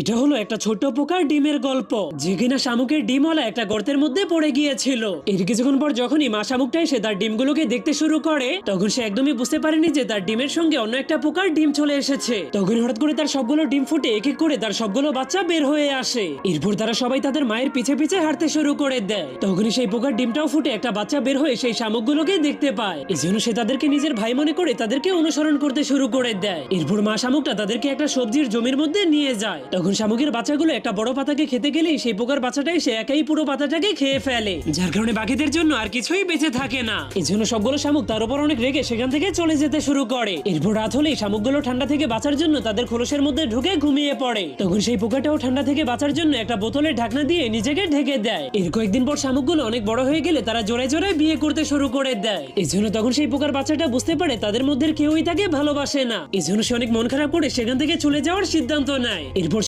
এটা হলো একটা ছোট পোকার ডিমের গল্প, যে কিনা শামুকের ডিমওয়ালা একটা গর্তের মধ্যে পড়ে গিয়েছিল। এর কিছুক্ষণ পর যখনই মা শামুকটা এসে তার ডিমগুলোকে দেখতে শুরু করে, তখন সে একদমই বুঝতে পারেনি যে তার ডিমের সঙ্গে অন্য একটা পোকার ডিম চলে এসেছে। তখন হঠাৎ করে তার সবগুলো ডিম ফুটে এক এক করে তার সবগুলো বাচ্চা বের হয়ে আসে। এরপর তারা সবাই তাদের মায়ের পিছে পিছে হাঁটতে শুরু করে দেয়। তখনই সেই পোকার ডিমটাও ফুটে একটা বাচ্চা বের হয়ে সেই শামুকগুলোকে দেখতে পায়। এই জন্য সে তাদেরকে নিজের ভাই মনে করে তাদেরকে অনুসরণ করতে শুরু করে দেয়। এরপর মা শামুকটা তাদেরকে একটা সবজির জমির মধ্যে নিয়ে যায়। তখন শামুকের বাচ্চাগুলো একটা বড় পাতাকে খেতে গেলেই সেই পোকার বাচ্চাটাই সে একাই পুরো পাতাটাকে খেয়ে ফেলে। যার কারণে বাকিদের জন্য আর কিছুই বেঁচে থাকে না। এই জন্য সবগুলো শামুক তার উপর অনেক রেগে সেখান থেকে চলে যেতে শুরু করে। এরপর রাত হলেই শামুকগুলো ঠান্ডা থেকে বাঁচার জন্য তাদের খোলসের মধ্যে ঢুকে ঘুমিয়ে পড়ে। তখন সেই পোকাটাও ঠান্ডা থেকে বাঁচার জন্য একটা বোতলের ঢাকনা দিয়ে নিজেকে ঢেকে দেয়। এর কয়েকদিন পর শামুকগুলো অনেক বড় হয়ে গেলে তারা জোরে জোরে বিয়ে করতে শুরু করে দেয়। এই জন্য তখন সেই পোকার বাচ্চাটা বুঝতে পারে তাদের মধ্যে কেউই তাকে ভালোবাসে না। এই জন্য সে অনেক মন খারাপ করে সেখান থেকে চলে যাওয়ার সিদ্ধান্ত নেয়। এরপর